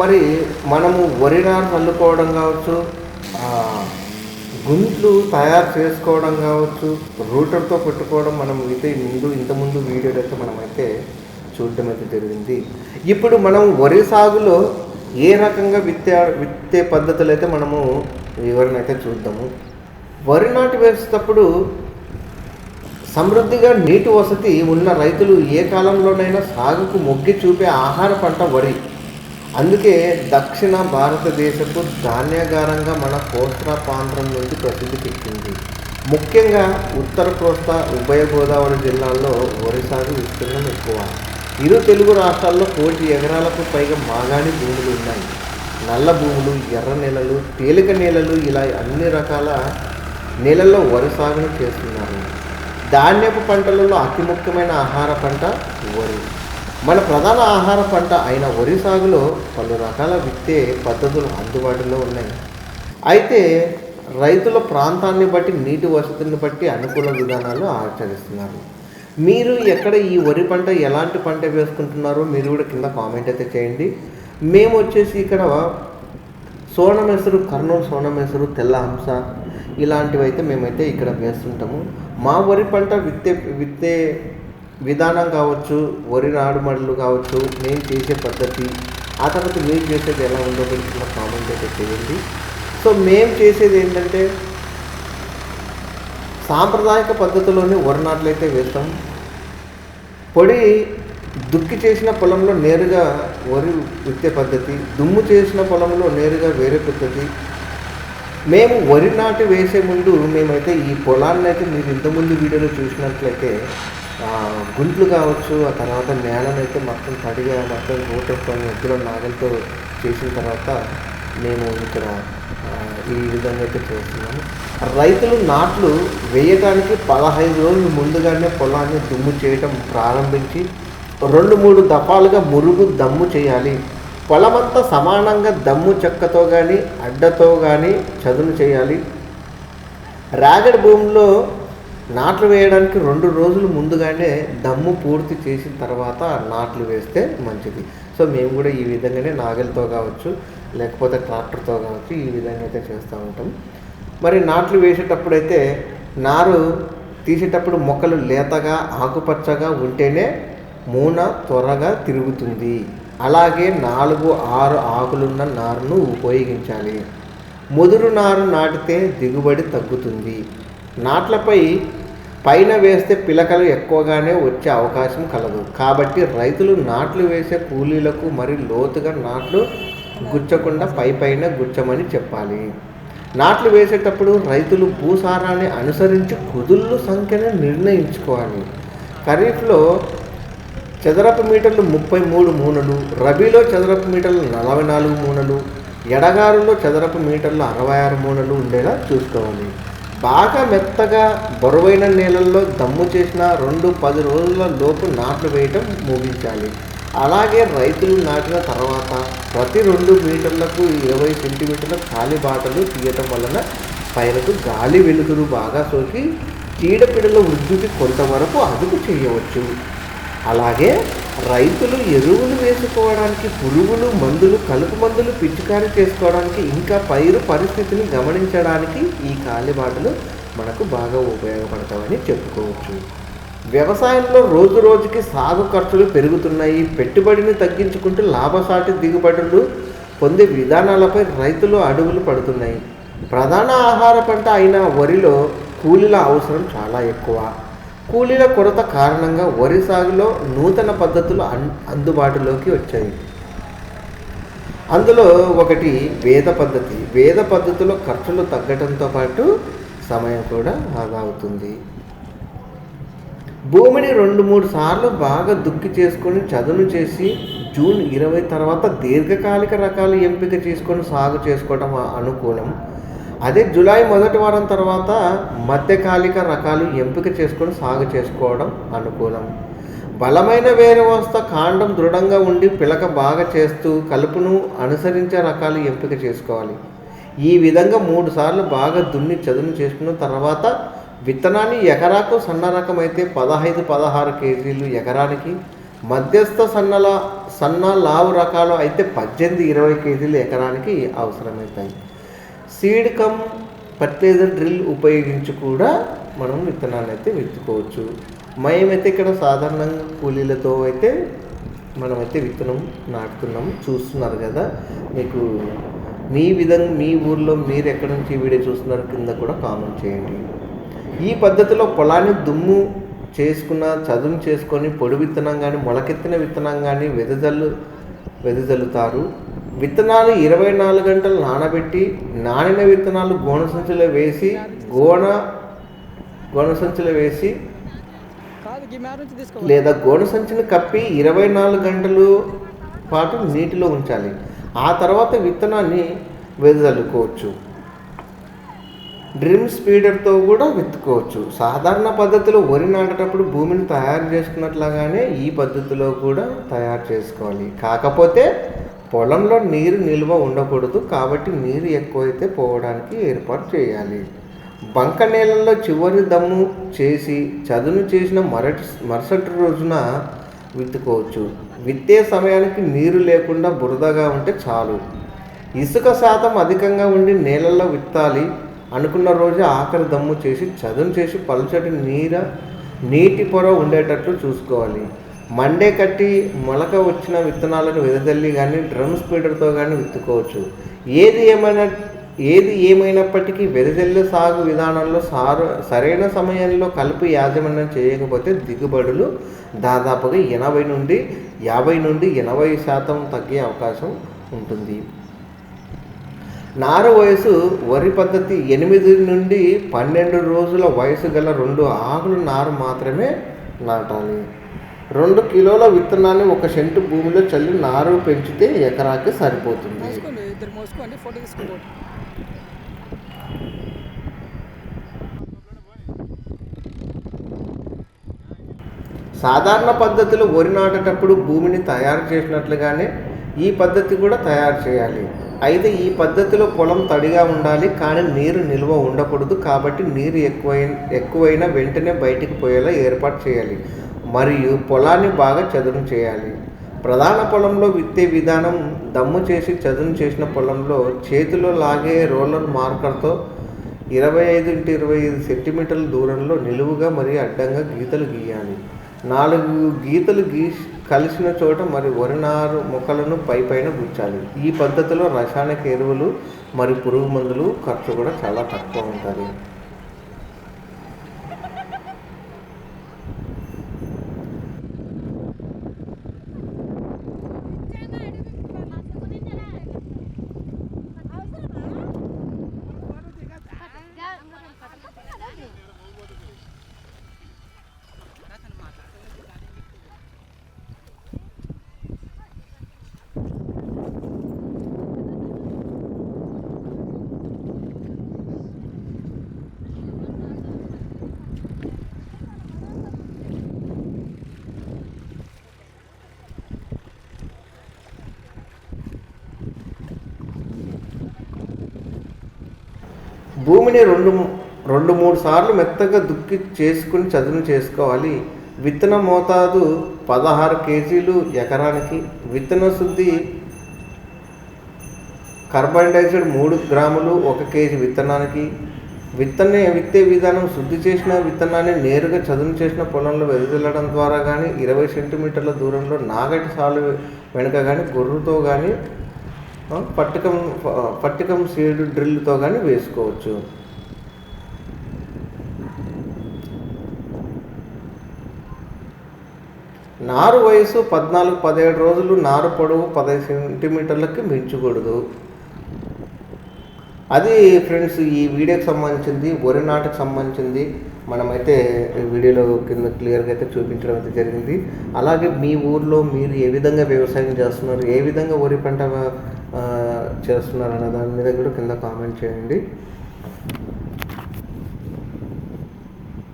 మరి మనము వరి నారు చల్లుకోవడం కావచ్చు గుంట్లు తయారు చేసుకోవడం కావచ్చు రూటర్తో పెట్టుకోవడం మనం అయితే ముందు ఇంతకుముందు వీడియోలు అయితే మనమైతే చూడడం అయితే జరిగింది. ఇప్పుడు మనం వరి సాగులో ఏ రకంగా విత్తే విత్తే పద్ధతులు అయితే మనము వివరణ అయితే చూద్దాము. వరి నాటి వేసేటప్పుడు సమృద్ధిగా నీటి వసతి ఉన్న రైతులు ఏ కాలంలోనైనా సాగుకు మొగ్గి చూపే ఆహార పంట వరి. అందుకే దక్షిణ భారతదేశపు ధాన్యాగారంగా మన కోస్తా ప్రాంతం నుండి ప్రసిద్ధి పెట్టింది ముఖ్యంగా ఉత్తర కోస్తా ఉభయ గోదావరి జిల్లాల్లో వరి సాగు విస్తీర్ణం ఎక్కువ. ఇరు తెలుగు రాష్ట్రాల్లో కోటి ఎకరాలకు పైగా మాగాణి భూములు ఉన్నాయి. నల్ల భూములు ఎర్ర నేలలు తేలిక నేలలు ఇలా అన్ని రకాల నేలల్లో వరి సాగును చేస్తున్నారు. ధాన్యపు పంటలలో అతి ముఖ్యమైన ఆహార పంట వరి. మన ప్రధాన ఆహార పంట అయిన వరి సాగులో పలు రకాల విత్తే పద్ధతులు అందుబాటులో ఉన్నాయి. అయితే రైతుల ప్రాంతాన్ని బట్టి నీటి వసతిని బట్టి అనుకూల విధానాలు ఆచరిస్తున్నారు. మీరు ఎక్కడ ఈ వరి పంట ఎలాంటి పంట వేసుకుంటున్నారో మీరు కూడా కింద కామెంట్ అయితే చేయండి. మేము వచ్చేసి ఇక్కడ సోనమెసరు కర్నూలు సోనమెసరు తెల్ల హంస ఇలాంటివైతే మేమైతే ఇక్కడ వేస్తుంటాము. మా వరి పంట విత్తే విత్తే విధానం కావచ్చు వరి నాడుమడులు కావచ్చు నేను చేసే పద్ధతి ఆ తర్వాత మీరు చేసేది ఎలా ఉందో కూడా కామెంట్ అయితే చేయండి. సో మేము చేసేది ఏంటంటే సాంప్రదాయక పద్ధతిలోనే వరి నాట్లు అయితే వేస్తాం. పొడి దుక్కి చేసిన పొలంలో నేరుగా వరి విత్తే పద్ధతి దుమ్ము చేసిన పొలంలో నేరుగా వేరే పద్ధతి. మేము వరి నాటు వేసే ముందు మేమైతే ఈ పొలాన్ని అయితే మీరు ఇంతకుముందు వీడియోలో చూసినట్లయితే గుంట్లు కావచ్చు ఆ తర్వాత నేలను అయితే మొత్తం తడిగా మొత్తం రూటర్తో ఎద్దులో నాగలతో చేసిన తర్వాత మేము ఇక్కడ ఈ విధంగా అయితే చేస్తున్నాము రైతులు నాట్లు వేయటానికి పదహైదు రోజులు ముందుగానే పొలాన్ని దుమ్ము చేయటం ప్రారంభించి రెండు మూడు దఫాలుగా మురుగు దమ్ము చేయాలి. పొలమంతా సమానంగా దమ్ము చెక్కతో కానీ అడ్డతో కానీ చదును చేయాలి. రాగడి భూమిలో నాట్లు వేయడానికి రెండు రోజులు ముందుగానే దమ్ము పూర్తి చేసిన తర్వాత నాట్లు వేస్తే మంచిది. సో మేము కూడా ఈ విధంగానే నాగలితో కావచ్చు లేకపోతే ట్రాక్టర్తో కావచ్చు ఈ విధంగా అయితే చేస్తూ ఉంటాం. మరి నాట్లు వేసేటప్పుడైతే నారు తీసేటప్పుడు మొక్కలు లేతగా ఆకుపచ్చగా ఉంటేనే మూన త్వరగా తిరుగుతుంది. అలాగే నాలుగు ఆరు ఆకులున్న నారును ఉపయోగించాలి. ముదురు నారు నాటితే దిగుబడి తగ్గుతుంది. నాట్లపై పైన వేస్తే పిలకలు ఎక్కువగానే వచ్చే అవకాశం కలదు. కాబట్టి రైతులు నాట్లు వేసే కూలీలకు మరి లోతుగా నాట్లు గుచ్చకుండా పై పైన గుచ్చమని చెప్పాలి. నాట్లు వేసేటప్పుడు రైతులు భూసారాన్ని అనుసరించి కుదుళ్ళు సంఖ్యను నిర్ణయించుకోవాలి. ఖరీఫ్లో చదరపు మీటర్లు ముప్పై మూడు మూనలు రబీలో చదరపు మీటర్లు నలభై నాలుగు మూనలు ఎడగారులో చదరపు మీటర్లు అరవై ఆరు మూనలు ఉండేలా చూసుకోవాలి. బాగా మెత్తగా బరువైన నేలల్లో దమ్ము చేసిన రెండు పది రోజుల లోపు నాట్లు వేయటం ముగించాలి. అలాగే రైతులు నాటిన తర్వాత ప్రతి రెండు మీటర్లకు ఇరవై సెంటీమీటర్ల ఖాళీ బాటలు తీయటం వలన పైరకు గాలి వెలుతురు బాగా సోకి చీడపీడల వృద్ధికి కొంతవరకు అదుపు చేయవచ్చు. అలాగే రైతులు ఎరువులు వేసుకోవడానికి పురుగులు మందులు కలుపు మందులు పిచికారీ చేసుకోవడానికి ఇంకా పైరు పరిస్థితిని గమనించడానికి ఈ కాలిబాటలు మనకు బాగా ఉపయోగపడతామని చెప్పుకోవచ్చు. వ్యవసాయంలో రోజు రోజుకి సాగు ఖర్చులు పెరుగుతున్నాయి. పెట్టుబడిని తగ్గించుకుంటూ లాభసాటి దిగుబడులు పొందే విధానాలపై రైతులు అడుగులు పడుతున్నాయి. ప్రధాన ఆహార పంట అయిన వరిలో కూలీల అవసరం చాలా ఎక్కువ. కూలీల కొరత కారణంగా వరి సాగులో నూతన పద్ధతులు అన్ అందుబాటులోకి వచ్చాయి. అందులో ఒకటి వేద పద్ధతి. వేద పద్ధతిలో ఖర్చులు తగ్గడంతో పాటు సమయం కూడా ఆదా అవుతుంది. భూమిని రెండు మూడు సార్లు బాగా దుక్కి చేసుకొని చదును చేసి జూన్ ఇరవై తర్వాత దీర్ఘకాలిక రకాలు ఎంపిక చేసుకొని సాగు చేసుకోవడం అనుకూలం. అదే జూలై మొదటి వారం తర్వాత మధ్యకాలిక రకాలు ఎంపిక చేసుకొని సాగు చేసుకోవడం అనుకూలం. బలమైన వేరు కాండం దృఢంగా ఉండి పిలక బాగా చేస్తూ కలుపును అనుసరించే రకాలు ఎంపిక చేసుకోవాలి. ఈ విధంగా మూడు సార్లు బాగా దున్ని చదును చేసుకున్న తర్వాత విత్తనాన్ని ఎకరాకు సన్న రకం అయితే పదహైదు పదహారు కేజీలు ఎకరానికి మధ్యస్థ సన్నల సన్న లావు రకాలు అయితే పద్దెనిమిది ఇరవై కేజీలు ఎకరానికి అవసరమవుతాయి. సీడ్ కమ్ ఫర్టిలైజర్ డ్రిల్ ఉపయోగించి కూడా మనం విత్తనాన్ని అయితే విత్తుకోవచ్చు. మేమైతే ఇక్కడ సాధారణంగా కూలీలతో అయితే మనమైతే విత్తనం నాటుతున్నాం. చూస్తున్నారు కదా మీకు మీ విధంగా మీ ఊర్లో మీరు ఎక్కడి నుంచి వీడియో చూస్తున్నారు కింద కూడా కామెంట్ చేయండి. ఈ పద్ధతిలో పొలాన్ని దుమ్ము చేసుకున్న చదును చేసుకొని పొడి విత్తనం కానీ మొలకెత్తిన విత్తనం కానీ వెదజల్లు వెదజల్లుతారు. విత్తనాలు ఇరవై నాలుగు గంటలు నానబెట్టి నానిన విత్తనాలు గోన సంచిలో వేసి గోన గోన సంచిలో వేసి లేదా గోన సంచిని కప్పి ఇరవై నాలుగు గంటలు పాటు నీటిలో ఉంచాలి. ఆ తర్వాత విత్తనాన్ని వెదజల్లుకోవచ్చు. డ్రిమ్ స్పీడర్తో కూడా విత్తుకోవచ్చు. సాధారణ పద్ధతిలో వరి నాటేటప్పుడు భూమిని తయారు చేసుకున్నట్లాగానే ఈ పద్ధతిలో కూడా తయారు చేసుకోవాలి. కాకపోతే పొలంలో నీరు నిల్వ ఉండకూడదు కాబట్టి నీరు ఎక్కువైతే పోవడానికి ఏర్పాటు చేయాలి. బంక నేలల్లో చివరి దమ్ము చేసి చదును చేసిన మరటి మరుసటి రోజున విత్తుకోవచ్చు. విత్తే సమయానికి నీరు లేకుండా బురదగా ఉంటే చాలు. ఇసుక శాతం అధికంగా ఉండి నేలల్లో విత్తాలి అనుకున్న రోజు ఆఖరి దమ్ము చేసి చదును చేసి పలుచటి నీర నీటి పొర ఉండేటట్లు చూసుకోవాలి. మండే కట్టి మొలక వచ్చిన విత్తనాలను వెదజల్లి కానీ డ్రమ్ స్పీడర్తో కానీ విత్తుకోవచ్చు. ఏది ఏమైనా ఏది ఏమైనప్పటికీ వెదజల్లే సాగు విధానంలో సారు సరైన సమయంలో కలుపు యాజమాన్యం చేయకపోతే దిగుబడులు దాదాపుగా ఎనభై నుండి యాభై నుండి ఎనభై శాతం తగ్గే అవకాశం ఉంటుంది. నారు వయసు వరి పద్ధతి ఎనిమిది నుండి పన్నెండు రోజుల వయసు గల రెండు ఆకులు నారు మాత్రమే నాటాలి. రెండు కిలోల విత్తనాన్ని ఒక సెంటు భూమిలో చల్లి నారు పెంచితే ఎకరాకి సరిపోతుంది. సాధారణ పద్ధతిలో వరి నాటేటప్పుడు భూమిని తయారు చేసినట్లుగానే ఈ పద్ధతి కూడా తయారు చేయాలి. అయితే ఈ పద్ధతిలో పొలం తడిగా ఉండాలి కానీ నీరు నిల్వ ఉండకూడదు కాబట్టి నీరు ఎక్కువైన ఎక్కువైన వెంటనే బయటికి పోయేలా ఏర్పాటు చేయాలి. మరియు పొలాన్ని బాగా చదును చేయాలి. ప్రధాన పొలంలో విత్తే విధానం దమ్ము చేసి చదును చేసిన పొలంలో చేతిలో లాగే రోలర్ మార్కర్తో ఇరవై ఐదు ఇంటి ఇరవై ఐదు సెంటీమీటర్ల దూరంలో నిలువుగా మరియు అడ్డంగా గీతలు గీయాలి. నాలుగు గీతలు గీ కలిసిన చోట మరి వరినారు మొక్కలను పై పైన గుచ్చాలి. ఈ పద్ధతిలో రసాయనిక ఎరువులు మరియు పురుగు మందులు ఖర్చు కూడా చాలా తక్కువ ఉంటుంది. భూమిని రెండు రెండు మూడు సార్లు మెత్తగా దుక్కి చేసుకుని చదును చేసుకోవాలి. విత్తన మోతాదు పదహారు కేజీలు ఎకరానికి. విత్తన శుద్ధి కార్బన్ డైఆక్సైడ్ మూడు గ్రాములు ఒక కేజీ విత్తనానికి. విత్తనే విత్తే విధానం శుద్ధి చేసిన విత్తనాన్ని నేరుగా చదును చేసిన పొలంలో వెదజల్లడం ద్వారా కానీ ఇరవై సెంటీమీటర్ల దూరంలో నాగటి సాలు వెనుక కానీ గొర్రుతో కానీ పట్టికం పట్టకం పట్టికం సీడ్ డ్రిల్తో కానీ వేసుకోవచ్చు. నారు వయసు పద్నాలుగు పదిహేడు రోజులు నారు పొడవు పదహైదు సెంటీమీటర్లకి మించకూడదు. అది ఫ్రెండ్స్ ఈ వీడియోకి సంబంధించింది వరి నాటుకు సంబంధించింది మనమైతే వీడియోలో కింద క్లియర్గా అయితే చూపించడం అయితే జరిగింది. అలాగే మీ ఊర్లో మీరు ఏ విధంగా వ్యవసాయం చేస్తున్నారు ఏ విధంగా వరి పంట చేస్తున్నారు అన్న దాని మీద కూడా కింద కామెంట్ చేయండి.